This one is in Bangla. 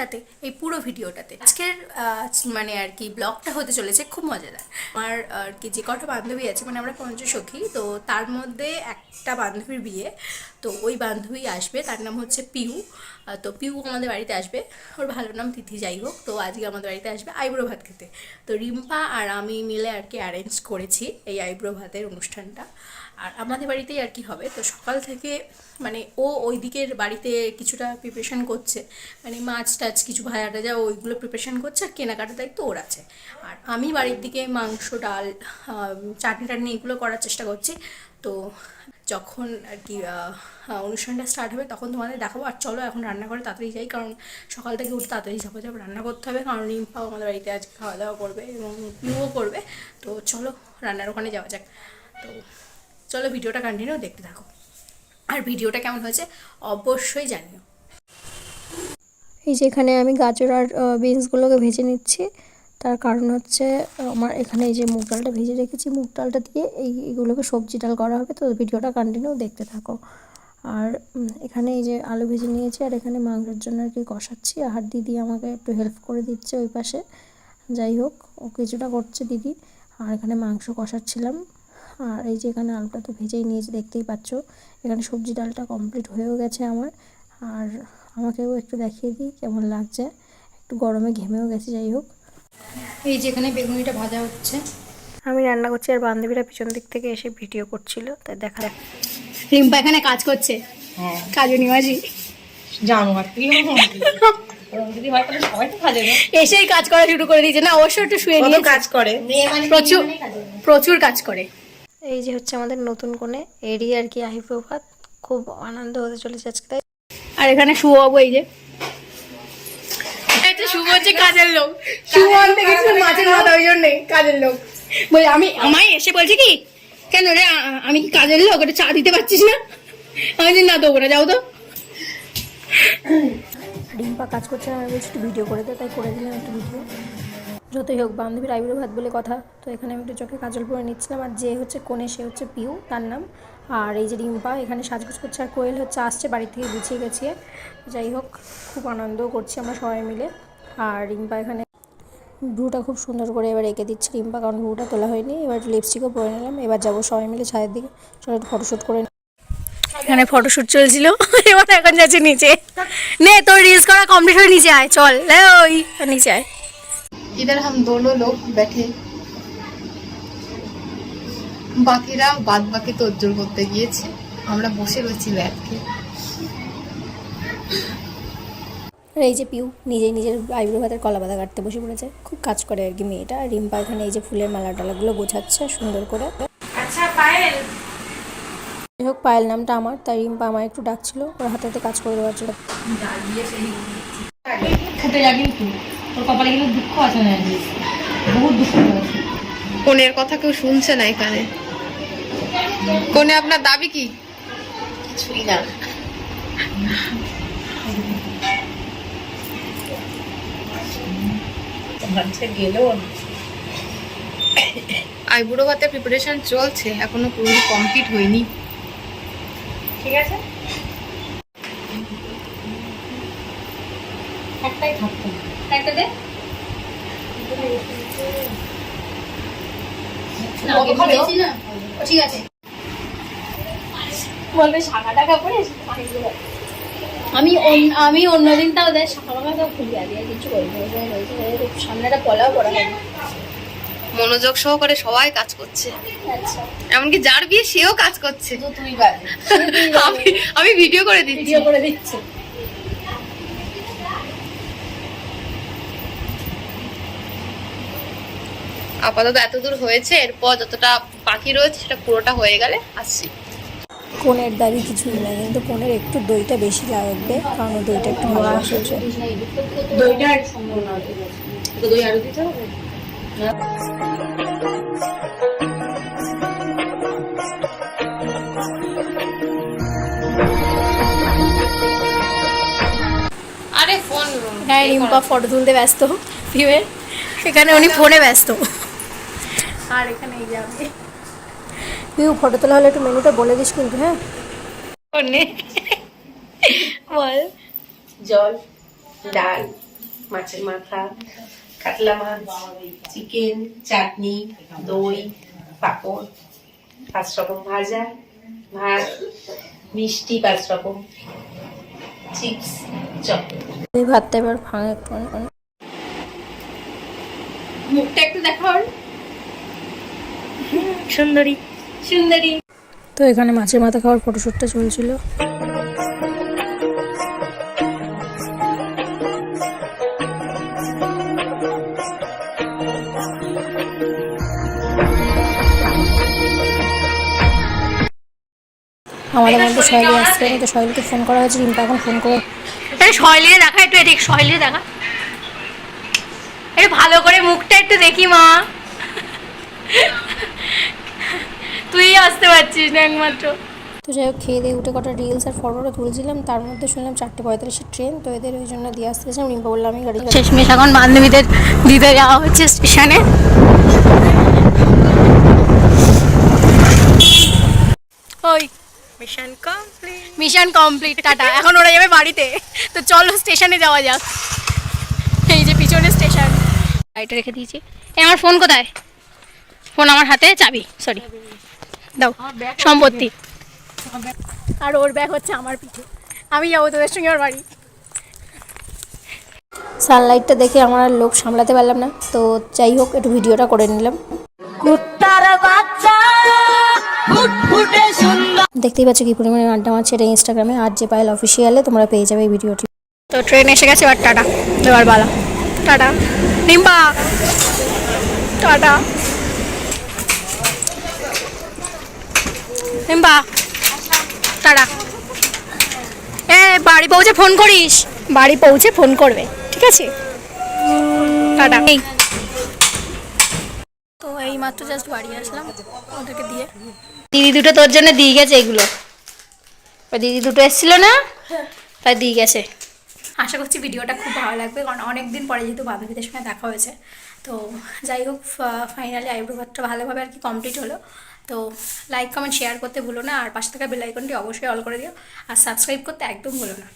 সাথে এই পুরো ভিডিওটাতে। আজকের মানে আর কি ব্লগটা হতে চলেছে খুব মজাদার। আমার আর কি যে কটা বান্ধবী আছে মানে আমরা পঞ্চসখী, তো তার মধ্যে একটা বান্ধবীর বিয়ে, তো ওই বান্ধবী আসবে, তার নাম হচ্ছে পিউ। তো পিউ আমাদের বাড়িতে আসবে, ওর ভালো নাম তিথি যাই হোক, তো আজকে আমাদের বাড়িতে আসবে আইব্রো ভাত খেতে। তো রিম্পা আর আমি মিলে আর কি অ্যারেঞ্জ করেছি এই আইব্রো ভাতের অনুষ্ঠানটা। আর আমাদের বাড়িতেই আর কি হবে, তো সকাল থেকে মানে ও ওই দিকের বাড়িতে কিছুটা প্রিপারেশন করছে মানে মাছ টাছ কিছু ভাজা টাজা ওইগুলো প্রিপারেশন করছে, আর কেনাকাটার দায়িত্ব ওর আছে। আর আমি বাড়ির দিকে মাংস, ডাল চাটনি টাটনি এগুলো করার চেষ্টা করছি। তো যখন আর কি অনুষ্ঠানটা স্টার্ট হবে, তখন তোমাদের দেখাবো। আর চলো এখন রান্না করে তাড়াতাড়ি যাই, কারণ সকাল থেকে উঠে তাড়াতাড়ি যাব যাব, রান্না করতে হবে। কারণ রিম্পাও আমাদের বাড়িতে আজ খাওয়া দাওয়া করবে এবং পিউও করবে। তো চলো রান্নার ওখানে যাওয়া যাক। তো চলো ভিডিওটা কন্টিনিউ দেখতে থাকো। আর ভিডিওটা কেমন হয়েছে অবশ্যই জানিও। এই যে এখানে আমি গাজর আর বিনসগুলোকে ভেজে নিচ্ছি। তার কারণ হচ্ছে আমার এখানে এই যে মুগ ডালটা ভেজে রেখেছি, মুগ ডালটা দিয়ে এই, এগুলোকে সবজি ডাল করা হবে। তো ভিডিওটা কন্টিনিউ দেখতে থাকো। আর এখানে এই যে আলু ভেজে নিয়েছি, আর এখানে মাংসের জন্য আর কি কষাচ্ছি। আর দিদি আমাকে একটু হেল্প করে দিচ্ছে ওই পাশে। যাই হোক, ও কিছুটা করছে দিদি। আর এখানে মাংস কষাচ্ছিলাম। আর এই যে এখানে আলুটা তো ভেজেই নিয়েছি, দেখতেই পাচ্ছ। এখানে সবজি ডালটা কমপ্লিট হয়েও গেছে আমার। আর আমাকেও একটু দেখিয়ে দিই কেমন লাগছে। একটু গরমে ঘেমেও গেছে যাই হোক। এই যেখানে বেগুনিটা ভাজা হচ্ছে। আমি রান্না করছি আর বান্ধবীরা পিছন দিক থেকে এসে ভিডিও করছিল তাই দেখা যাক। রিম্পা এখানে কাজ করছে? হ্যাঁ। কাজু নিবাসী জানো আর কি। যদি হয় তাহলে সবাই তো কাজে গো। এসেই কাজ করা শুরু করে দিয়েছে। না অবশ্য একটু শুয়ে নিয়েছে। কাজ করে। প্রচুর প্রচুর কাজ করে। এই যে হচ্ছে আমাদের নতুন কোণে এরই আর কি ভাত খুব আনন্দ হতে চলেছে আজকে তাই আর এখানে শুভবাবু এই যে। এটা শুভ হচ্ছে কাজের লোক। শুভ আনতে গেছিল মাছের মাথা ওই জন্যে কাজের লোক। বলে আমি আমায় এসে বলছে কি কেন রে আমি কি কাজের লোক? ওটা চা দিতে পারছিস না? আমি না দেবো না যাও তো। রিম্পা কাজ করছে না আমি বলছি একটু ভিডিও করে দে। তাই করে দিলাম একটু ভিডিও। যতই হোক বান্ধবীর আইব্রো ভাত বলে কথা তো এখানে আমি একটু চোখে কাজল পরে নিচ্ছিলাম। আর যে হচ্ছে কোণে সে হচ্ছে পিউ তার নাম। আর এই যে রিম্পা এখানে সাজগোজ করছে আর কোয়েল হচ্ছে আসছে বাড়ি থেকে গুছিয়ে গেছে। যাই হোক খুব আনন্দ করছি আমরা সবাই মিলে। আর রিম্পা এখানে ভ্রুটা খুব সুন্দর করে এবার এঁকে দিচ্ছে রিম্পা কারণ ভ্রুটা তোলা হয়নি। এবার লিপস্টিকও পরে নিলাম। এবার যাব সবাই মিলে ছায়ের দিকে। চলো ফটোশ্যুট করে এখানে ফটোশ্যুট চলছিল। এবার এখন যাচ্ছে নিচে। নে তোর রিলস করা কমপ্লিট হয়ে নিচে আয়। চল ওই নিচে আয়। ইধার হাম দোনো লোক বেঠে বাকিরা বাদ বাকি তোজ্জোর করতে গিয়েছে। আমরা বসে রয়েছি আর এই যে পিউ নিজেই নিজের আইব্রো ভাতের কলা পাতা কাটতে বসে পড়েছে। খুব কাজ করে আর কি মেয়েটা। আর রিম্পা এখানে এই যে ফুলের মালা টালাগুলো গোছাচ্ছে সুন্দর করে। আচ্ছা পায়েল। যাই হোক পায়েল নামটা আমার তাই রিম্পা আমার একটু ডাকছিল। ওর হাতে হাতে কাজ করে দেওয়ার জন্য। ফুটে যা কিন্তু তোর কপালে কিন্তু দুঃখ আছে না বহুত দুঃখ আছে কোনের কথা কেউ শুনছে না এখানে। কোনে আপনার দাবি কি? কিছুই না। আইবুড়ো ভাতের প্রিপারেশন চলছে এখনও পুরোপুরি কমপ্লিট হয়নি। ঠিক আছে? একটাই থাকতো। একটা দে। ঠিক আছে। বলবে শাখা টাকা পরে আমি আমি অন্যদিন তাও দেয় শাখা টাকা খুলি কিছু করি না ওই জন্য বলছি, "এই সামনে একটা পলাও করা হবে মনোযোগ সহকারে সবাই কাজ করছে। আচ্ছা। এমনকি যার বিয়ে সেও কাজ করছে। আমি ভিডিও করে দিচ্ছি। ভিডিও করে দিচ্ছে। আপাতত এত দূর হয়েছে এরপর যতটা বাকি রয়েছে সেটা পুরোটা হয়ে গেলে আসছি। কোনের দাবি কিছুই না কিন্তু কোনের একটু দইটা বেশি লাগবে কারণ দইটা একটু দইটা সম্ভব না। তো দই আরও দিতে হবে? আরে ফোন হ্যাঁ রিম্পা ফটো তুলতে ব্যস্ত। ভিউয়ের সেখানে উনি ফোনে ব্যস্ত। আর এখানে এই যাবে পিউ ফটো তোলা হলে একটু মেনুটা বলে দিস কিন্তু হ্যাঁ? বল। জল ডাল মাছের মাথা কাতলা মাছ চিকেন চাটনি দই পাঁপড় পাঁচ রকম ভাজা ভাত মিষ্টি পাঁচ রকম চিপস এই ভাতটা এবার ভাঙে মুখটা একটু দেখাও। সুন্দরী। সুন্দরী। তো এখানে মাছের মাথা খাওয়ার ফটোশ্যুটটা চলছিল। আমাদের মধ্যে শৈলী আসছে তো শৈলীকে ফোন করা হয়েছে রিম্পা এখন ফোন করে আরে শৈলীরে দেখা একটু এদিক শৈলীরে দেখা। একটু ভালো করে মুখটা একটু দেখি মা। পারছিস না একমাত্র। তো যাই হোক খেয়ে দিয়ে উঠে কটা রিলস আর ফটোটা তুলছিলাম। তার মধ্যে শুনলাম চারটে পঁয়তাল্লিশের ট্রেন তো এদের ওই জন্য দিয়ে আসতে গেছিলাম রিম্পা বললাম আমি গাড়ি শেষমেশ এখন বান্ধবীদের দিতে যাওয়া হচ্ছে স্টেশনে ওই। Mission complete mission complete tata. এখন ওরা যাবে বাড়িতে। তো চলো স্টেশনে যাওয়া যাক। এই যে পিছনে স্টেশন লাইটে রেখে দিয়েছি। এই আমার ফোন কোথায়? ফোন আমার হাতে চাবি সরি দাও সম্পত্তি। আর ওর ব্যাগ হচ্ছে আমার পিঠে। আমি যাব তোদের সঙ্গে ওর বাড়ি। সানলাইটটা দেখে আমার আর লোক সামলাতে পারলাম না তো যাই হোক একটু ভিডিওটা করে নিলাম। দেখতেই পাচ্ছ কি পরিমাণে আড্ডা মারছে এটা ইনস্টাগ্রামে আর যে পায়েল অফিসিয়ালে তোমরা পেয়ে যাবে এই ভিডিওটি। তো ট্রেন এসে গেছে এবার টাটা। এবার Bala. Tata. Nimba. Tata. Nimba tata এ বাড়ি পৌঁছে ফোন করিস। বাড়ি পৌঁছে ফোন করবে ঠিক আছে? টাটা। এই। তো এই মাত্র জাস্ট বাড়ি আসলাম ওদেরকে দিয়ে। দিদি দুটো তোর জন্য দিয়ে গেছে এগুলো। দিদি দুটো এসেছিল না? তাই দিয়ে গেছে। আশা করছি ভিডিওটা খুব ভালো লাগবে কারণ অনেক দিন পরে যেহেতু বান্ধবীদের সঙ্গে দেখা হয়েছে। তো যাই হোক ফাইনালি আইব্রো ভাতটা ভালোভাবে আর কি কমপ্লিট হলো। তো লাইক কমেন্ট শেয়ার করতে ভুলো না, আর পাশে থাকা বেল আইকনটি অবশ্যই অল করে দিও। আর সাবস্ক্রাইব করতে একদম ভুলো না।